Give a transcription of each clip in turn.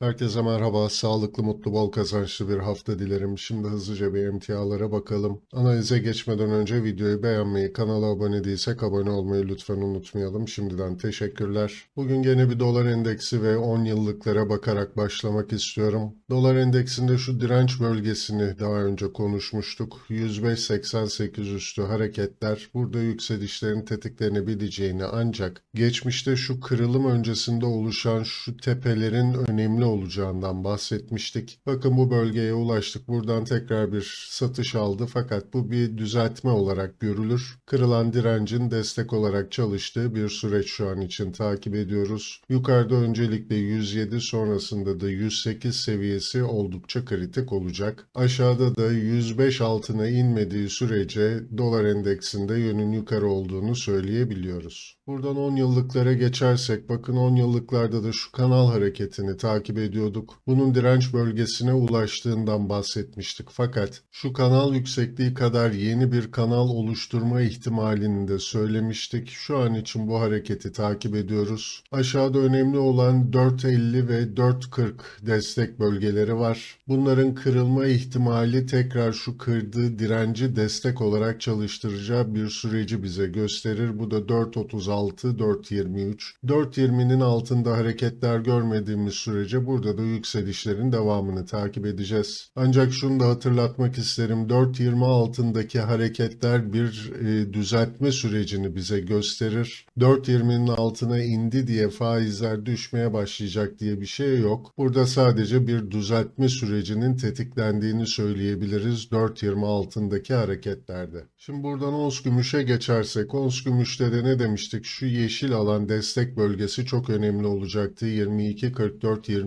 Herkese merhaba, sağlıklı, mutlu, bol kazançlı bir hafta dilerim. Şimdi hızlıca bir emtialara bakalım. Analize geçmeden önce videoyu beğenmeyi, kanala abone değilsek abone olmayı lütfen unutmayalım. Şimdiden teşekkürler. Bugün gene bir dolar endeksi ve 10 yıllıklara bakarak başlamak istiyorum. Dolar endeksinde şu direnç bölgesini daha önce konuşmuştuk. 105.88 üstü hareketler burada yükselişlerin tetiklenebileceğini ancak geçmişte şu kırılım öncesinde oluşan şu tepelerin önemli olacağından bahsetmiştik. Bakın bu bölgeye ulaştık. Buradan tekrar bir satış aldı fakat bu bir düzeltme olarak görülür. Kırılan direncin destek olarak çalıştığı bir süreç şu an için takip ediyoruz. Yukarıda öncelikle 107 sonrasında da 108 seviyesi oldukça kritik olacak. Aşağıda da 105 altına inmediği sürece dolar endeksinde yönün yukarı olduğunu söyleyebiliyoruz. Buradan 10 yıllıklara geçersek bakın 10 yıllıklarda da şu kanal hareketini takip ediyorduk. Bunun direnç bölgesine ulaştığından bahsetmiştik. Fakat şu kanal yüksekliği kadar yeni bir kanal oluşturma ihtimalini de söylemiştik. Şu an için bu hareketi takip ediyoruz. Aşağıda önemli olan 4.50 ve 4.40 destek bölgeleri var. Bunların kırılma ihtimali tekrar şu kırdığı direnci destek olarak çalıştıracağı bir süreci bize gösterir. Bu da 4.36 4.23. 4.20'nin altında hareketler görmediğimiz sürece burada da yükselişlerin devamını takip edeceğiz. Ancak şunu da hatırlatmak isterim. 4.20 altındaki hareketler bir e, düzeltme sürecini bize gösterir. 4.20'nin altına indi diye faizler düşmeye başlayacak diye bir şey yok. Burada sadece bir düzeltme sürecinin tetiklendiğini söyleyebiliriz 4.20 altındaki hareketlerde. Şimdi buradan ons gümüşe geçersek ons gümüşte de ne demiştik? Şu yeşil alan destek bölgesi çok önemli olacaktı.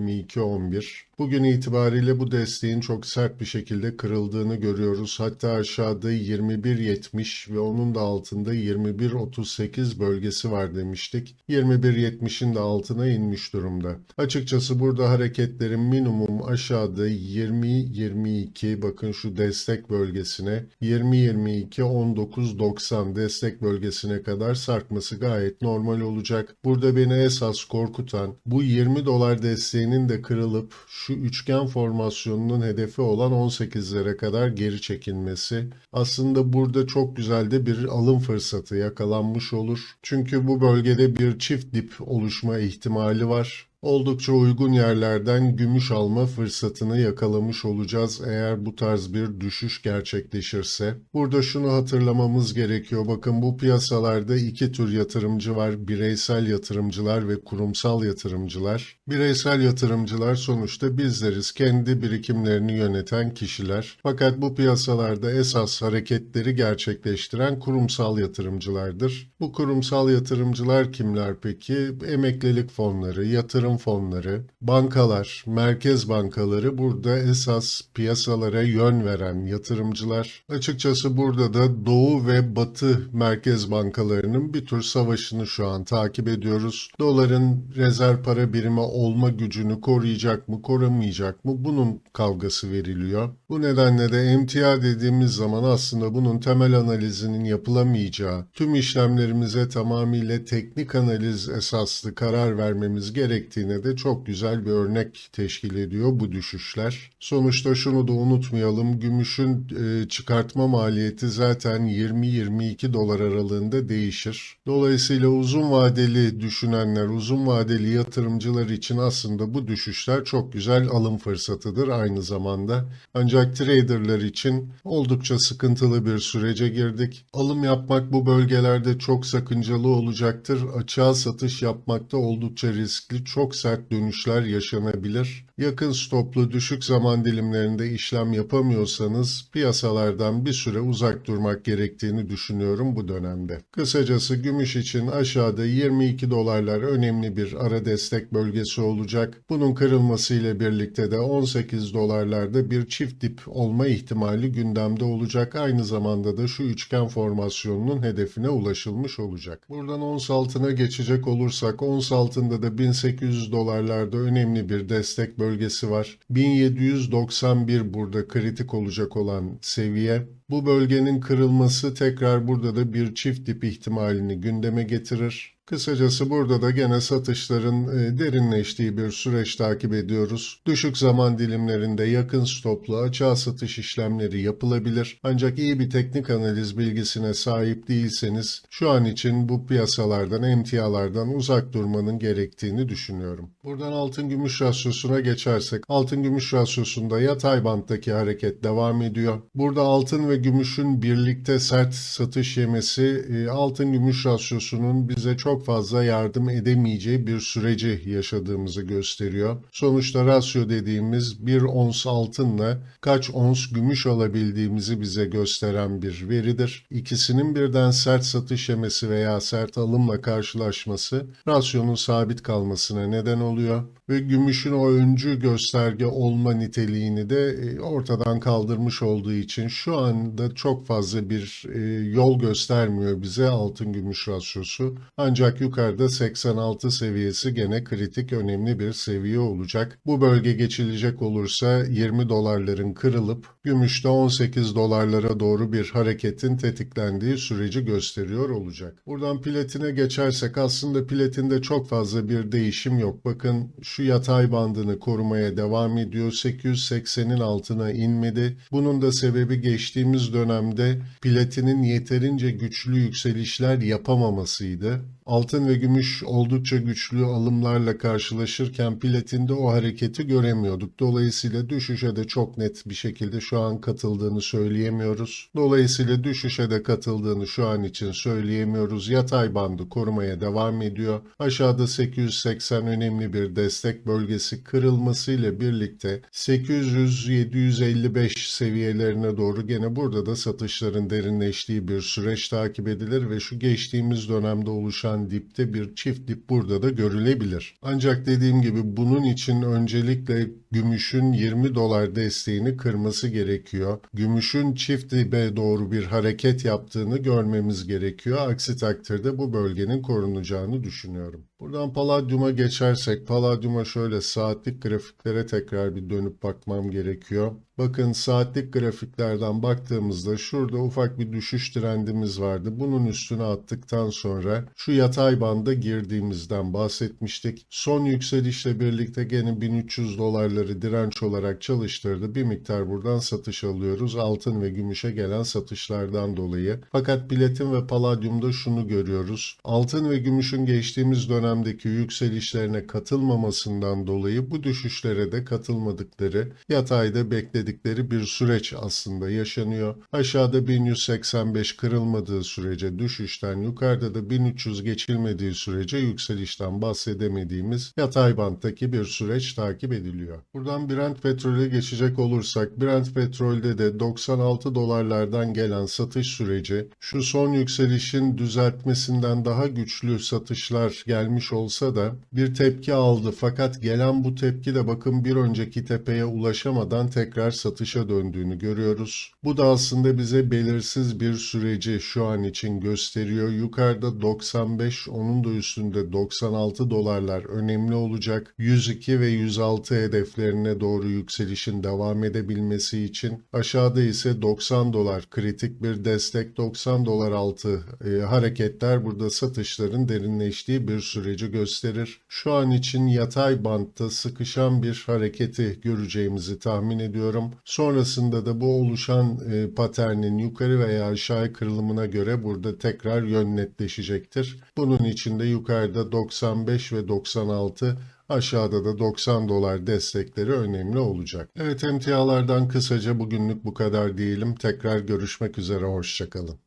22.44-22.11. Bugün itibariyle bu desteğin çok sert bir şekilde kırıldığını görüyoruz. Hatta aşağıda 21.70 ve onun da altında 21.38 bölgesi var demiştik. 21.70'in de altına inmiş durumda. Açıkçası burada hareketlerin minimum aşağıda 20-22 bakın şu destek bölgesine 20-22-19-90 destek bölgesine kadar sarkması gayet normal olacak. Burada beni esas korkutan bu 20 dolar desteğinin de kırılıp şu üçgen formasyonunun hedefi olan 18'lere kadar geri çekilmesi. Aslında burada çok güzel de bir alım fırsatı yakalanmış olur. Çünkü bu bölgede bir çift dip oluşma ihtimali var. Oldukça uygun yerlerden gümüş alma fırsatını yakalamış olacağız eğer bu tarz bir düşüş gerçekleşirse. Burada şunu hatırlamamız gerekiyor. Bakın bu piyasalarda iki tür yatırımcı var. Bireysel yatırımcılar ve kurumsal yatırımcılar. Bireysel yatırımcılar sonuçta bizleriz. Kendi birikimlerini yöneten kişiler. Fakat bu piyasalarda esas hareketleri gerçekleştiren kurumsal yatırımcılardır. Bu kurumsal yatırımcılar kimler peki? Emeklilik fonları, yatırım fonları, bankalar, merkez bankaları burada esas piyasalara yön veren yatırımcılar. Açıkçası burada da Doğu ve Batı merkez bankalarının bir tür savaşını şu an takip ediyoruz. Doların rezerv para birimi olma gücünü koruyacak mı, korumayacak mı? Bunun kavgası veriliyor. Bu nedenle de emtia dediğimiz zaman aslında bunun temel analizinin yapılamayacağı, tüm işlemlerimize tamamıyla teknik analiz esaslı karar vermemiz gerektiğine de çok güzel bir örnek teşkil ediyor bu düşüşler. Sonuçta şunu da unutmayalım, gümüşün e, çıkartma maliyeti zaten 20-22 dolar aralığında değişir. Dolayısıyla uzun vadeli düşünenler, uzun vadeli yatırımcılar için aslında bu düşüşler çok güzel alım fırsatıdır aynı zamanda. Ancak traderlar için oldukça sıkıntılı bir sürece girdik. Alım yapmak bu bölgelerde çok sakıncalı olacaktır. Açığa satış yapmakta oldukça riskli, çok sert dönüşler yaşanabilir. Yakın stoplu düşük zaman dilimlerinde işlem yapamıyorsanız piyasalardan bir süre uzak durmak gerektiğini düşünüyorum bu dönemde. Kısacası gümüş için aşağıda 22 dolarlar önemli bir ara destek bölgesi olacak. Bunun kırılmasıyla birlikte de 18 dolarlarda bir çift dip olma ihtimali gündemde olacak. Aynı zamanda da şu üçgen formasyonunun hedefine ulaşılmış olacak. Buradan ons altına geçecek olursak ons altında da 1800 dolarlarda önemli bir destek bölgesi var. 1791 burada kritik olacak olan seviye. Bu bölgenin kırılması tekrar burada da bir çift dip ihtimalini gündeme getirir. Kısacası burada da gene satışların e, derinleştiği bir süreç takip ediyoruz. Düşük zaman dilimlerinde yakın stoplu açığa satış işlemleri yapılabilir. Ancak iyi bir teknik analiz bilgisine sahip değilseniz şu an için bu piyasalardan, emtialardan uzak durmanın gerektiğini düşünüyorum. Buradan altın gümüş rasyosuna geçersek altın gümüş rasyosunda yatay banttaki hareket devam ediyor. Burada altın ve gümüşün birlikte sert satış yemesi e, altın gümüş rasyosunun bize çok fazla yardım edemeyeceği bir süreci yaşadığımızı gösteriyor. Sonuçta rasyo dediğimiz bir ons altınla kaç ons gümüş alabildiğimizi bize gösteren bir veridir. İkisinin birden sert satış yemesi veya sert alımla karşılaşması rasyonun sabit kalmasına neden oluyor ve gümüşün o öncü gösterge olma niteliğini de e, ortadan kaldırmış olduğu için şu anda çok fazla bir e, yol göstermiyor bize altın gümüş rasyosu. Ancak yukarıda 86 seviyesi gene kritik önemli bir seviye olacak. Bu bölge geçilecek olursa 20 dolarların kırılıp gümüşte 18 dolarlara doğru bir hareketin tetiklendiği süreci gösteriyor olacak. Buradan platine geçersek aslında platinde çok fazla bir değişim yok. Bakın yatay bandını korumaya devam ediyor. 880'in altına inmedi. Bunun da sebebi geçtiğimiz dönemde platinin yeterince güçlü yükselişler yapamamasıydı. Altın ve gümüş oldukça güçlü alımlarla karşılaşırken platinde o hareketi göremiyorduk. Dolayısıyla düşüşe de çok net bir şekilde şu an katıldığını söyleyemiyoruz. Dolayısıyla düşüşe de katıldığını şu an için söyleyemiyoruz. Yatay bandı korumaya devam ediyor. Aşağıda 880 önemli bir destek bölgesi kırılmasıyla birlikte 800-755 seviyelerine doğru gene burada da satışların derinleştiği bir süreç takip edilir ve şu geçtiğimiz dönemde oluşan dipte bir çift dip burada da görülebilir. Ancak dediğim gibi bunun için öncelikle gümüşün 20 dolar desteğini kırması gerekiyor. Gümüşün çift dibe doğru bir hareket yaptığını görmemiz gerekiyor. Aksi takdirde bu bölgenin korunacağını düşünüyorum. Buradan paladyuma geçersek, paladyuma şöyle saatlik grafiklere tekrar bir dönüp bakmam gerekiyor. Bakın saatlik grafiklerden baktığımızda şurada ufak bir düşüş trendimiz vardı. Bunun üstüne attıktan sonra şu yatay banda girdiğimizden bahsetmiştik. Son yükselişle birlikte gene 1300 dolarları direnç olarak çalıştırdı. Bir miktar buradan satış alıyoruz. Altın ve gümüşe gelen satışlardan dolayı. Fakat platin ve paladyumda şunu görüyoruz. Altın ve gümüşün geçtiğimiz dönemdeki yükselişlerine katılmamasından dolayı bu düşüşlere de katılmadıkları yatayda bekledikleri bir süreç aslında yaşanıyor. Aşağıda 1185 kırılmadığı sürece düşüşten yukarıda da 1300 geçilmediği sürece yükselişten bahsedemediğimiz yatay banttaki bir süreç takip ediliyor. Buradan Brent petrole geçecek olursak Brent petrolde de 96 dolarlardan gelen satış süreci şu son yükselişin düzeltmesinden daha güçlü satışlar gelmiş olsa da bir tepki aldı. Fakat gelen bu tepki de bakın bir önceki tepeye ulaşamadan tekrar satışa döndüğünü görüyoruz. Bu da aslında bize belirsiz bir süreci şu an için gösteriyor. Yukarıda 95, onun da üstünde 96 dolarlar önemli olacak. 102 ve 106 hedeflerine doğru yükselişin devam edebilmesi için aşağıda ise 90 dolar kritik bir destek 90 dolar altı e, hareketler burada satışların derinleştiği bir süreci gösterir. Şu an için yatay bantta sıkışan bir hareketi göreceğimizi tahmin ediyorum. Sonrasında da bu oluşan e, paternin yukarı veya aşağı kırılımına göre burada tekrar yön netleşecektir. Bunun için de yukarıda 95 ve 96 Aşağıda da 90 dolar destekleri önemli olacak. Evet emtialardan kısaca bugünlük bu kadar diyelim. Tekrar görüşmek üzere, hoşçakalın.